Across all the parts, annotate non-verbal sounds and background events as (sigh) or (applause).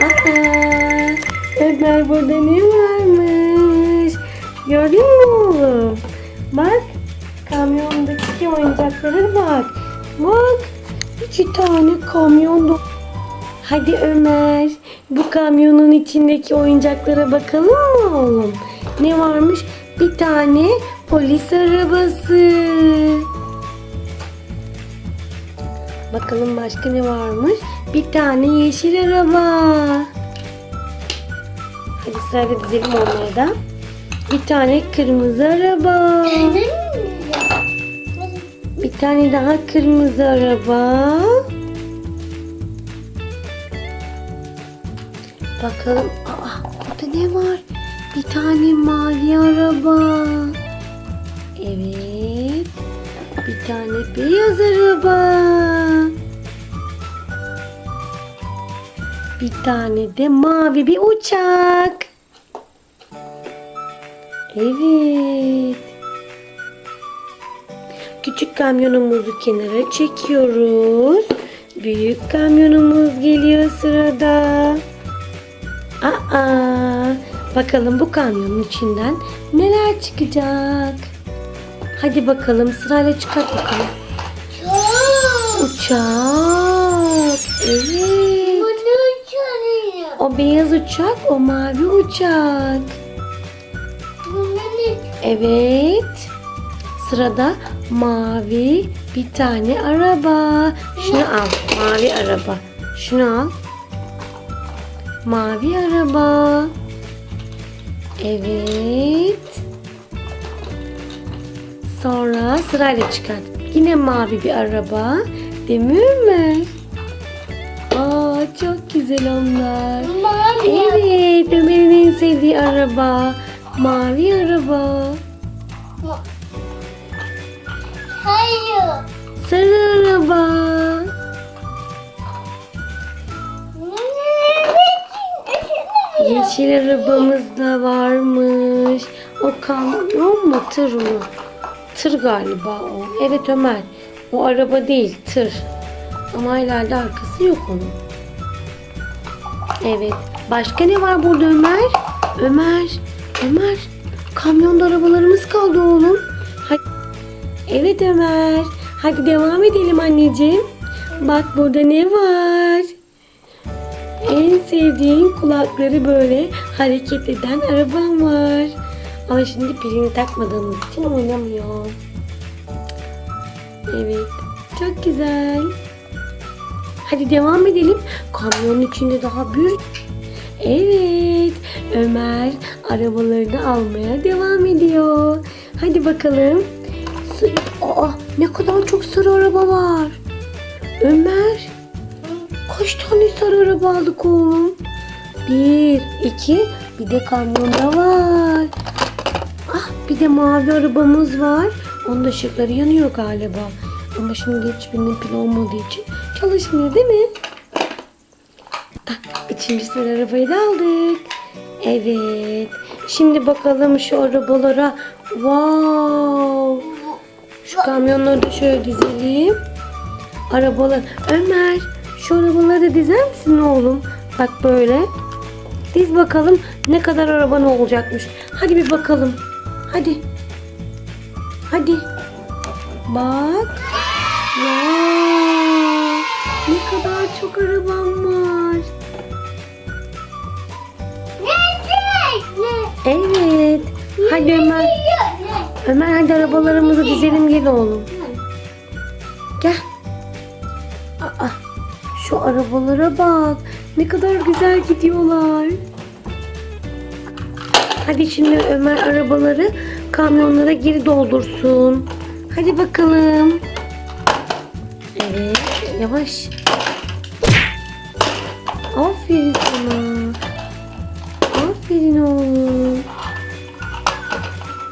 Aa, Ömer burada ne varmış? Gördün mü oğlum? Bak kamyondaki oyuncaklara bak. Bak iki tane kamyon Hadi Ömer bu kamyonun içindeki oyuncaklara bakalım mı oğlum? Ne varmış? Bir tane polis arabası. Bakalım başka ne varmış? Bir tane yeşil araba. Hadi sırayla dizelim onları da. Bir tane kırmızı araba. Bir tane daha kırmızı araba. Bakalım. Aa, burada ne var? Bir tane mavi araba. Evet. Bir tane beyaz araba. Bir tane de mavi bir uçak. Evet. Küçük kamyonumuzu kenara çekiyoruz. Büyük kamyonumuz geliyor sırada. Aa, bakalım bu kamyonun içinden neler çıkacak? Hadi bakalım sırayla çıkart bakalım. Uçak. Beyaz uçak, o mavi uçak. Evet. Sırada mavi bir tane araba. Şunu al. Mavi araba. Şunu al. Mavi araba. Evet. Sonra sırayla çıkart. Yine mavi bir araba. Değil mi? Aa çok güzel onlar. Evet Ömer'in en sevdiği araba. Mavi araba. Hayır. Sarı araba. Yeşil arabamız da varmış. O kamyon mu tır mı? Tır galiba o. Evet Ömer. O araba değil tır. Ama ileride arkası yok onun. Evet. Başka ne var burada Ömer? Ömer. Ömer. Kamyonda arabalarımız kaldı oğlum. Hadi. Evet Ömer. Hadi devam edelim anneciğim. Bak burada ne var? En sevdiğin kulakları böyle hareket eden arabam var. Ama şimdi pilini takmadığımız için oynamıyor. Evet. Çok güzel. Hadi devam edelim. Kamyonun içinde daha bir... Evet. Ömer arabalarını almaya devam ediyor. Hadi bakalım. Aa, ne kadar çok sarı araba var. Ömer. Kaç tane sarı araba aldık oğlum? Bir, iki, bir de kamyonda var. Ah, bir de mavi arabamız var. Onun da ışıkları yanıyor galiba. Ama şimdi hiçbirinin pil olmadığı için çalışmıyor değil mi? Ah, üçüncü sarı arabayı da aldık. Evet. Şimdi bakalım şu arabalara. Wow. Şu kamyonları da şöyle dizelim. Arabalar. Ömer şu arabaları dizer misin oğlum? Bak böyle. Diz bakalım ne kadar araban olacakmış. Hadi bir bakalım. Hadi. Hadi. Bak. Wow. Ne kadar çok arabam var. Evet. Hadi Ömer. Ömer hadi arabalarımızı dizelim gel oğlum. Gel. Aa, şu arabalara bak. Ne kadar güzel gidiyorlar. Hadi şimdi Ömer arabaları kamyonlara geri doldursun. Hadi bakalım. Evet, yavaş. Aferin sana. Aferin oğlum.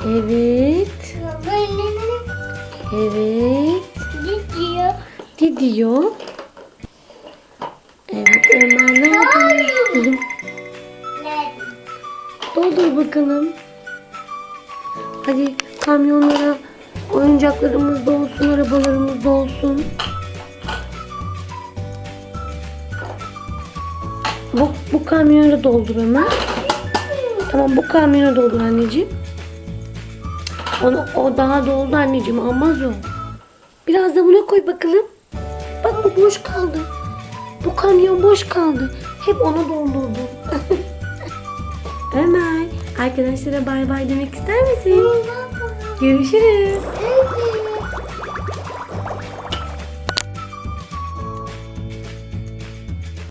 Evet. Evet. Gidiyor. Evet Ömer ne yapıyor? Doldur bakalım. Hadi kamyonlara oyuncaklarımız da olsun, arabalarımız da Bu, bu kamyonu doldur Ömer. Tamam bu kamyonu doldur anneciğim. Onu, o daha doldu anneciğim almaz o. Biraz da buna koy bakalım. Bak bu boş kaldı. Bu kamyon boş kaldı. Hep onu doldurdu. (laughs) Ömer arkadaşlara bay bay demek ister misin? Görüşürüz.